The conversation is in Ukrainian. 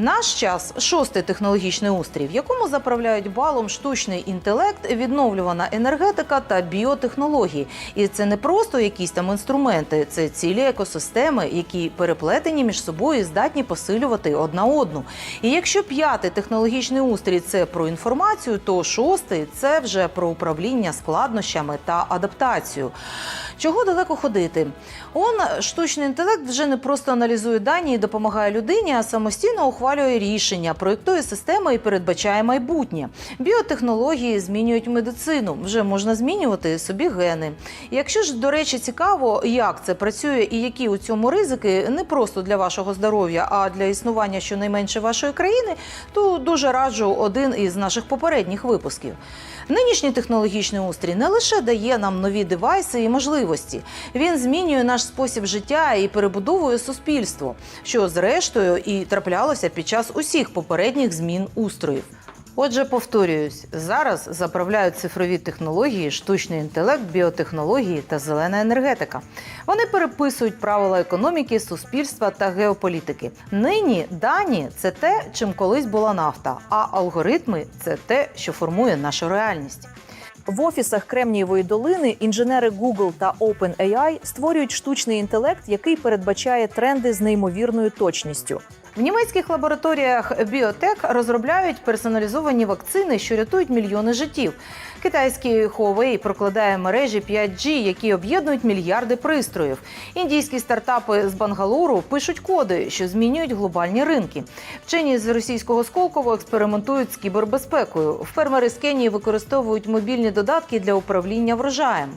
Наш час шостий технологічний устрій, в якому заправляють балом штучний інтелект, відновлювана енергетика та біотехнології. І це не просто якісь там інструменти, це цілі екосистеми, які переплетені між собою і здатні посилювати одна одну. І якщо п'ятий технологічний устрій це про інформацію, то шостий це вже про управління складнощами та адаптацію. Чого далеко ходити? Он штучний інтелект вже не просто аналізує дані і допомагає людині, а самостійно ухвалює рішення, проєктує системи і передбачає майбутнє. Біотехнології змінюють медицину. Вже можна змінювати собі гени. Якщо ж, до речі, цікаво, як це працює і які у цьому ризики не просто для вашого здоров'я, а для існування щонайменше вашої країни, то дуже раджу один із наших попередніх випусків. Нинішній технологічний устрій не лише дає нам нові девайси і можливості, він змінює наш спосіб життя і перебудовує суспільство, що зрештою і траплялося під час усіх попередніх змін устроїв. Отже, повторююсь, зараз заправляють цифрові технології, штучний інтелект, біотехнології та зелена енергетика. Вони переписують правила економіки, суспільства та геополітики. Нині дані це те, чим колись була нафта, а алгоритми це те, що формує нашу реальність. В офісах Кремнієвої долини інженери Google та OpenAI створюють штучний інтелект, який передбачає тренди з неймовірною точністю. В німецьких лабораторіях біотек розробляють персоналізовані вакцини, що рятують мільйони життів. Китайський Huawei прокладає мережі 5G, які об'єднують мільярди пристроїв. Індійські стартапи з Бангалору пишуть коди, що змінюють глобальні ринки. Вчені з російського Сколково експериментують з кібербезпекою. Фермери з Кенії використовують мобільні додатки для управління врожаєм.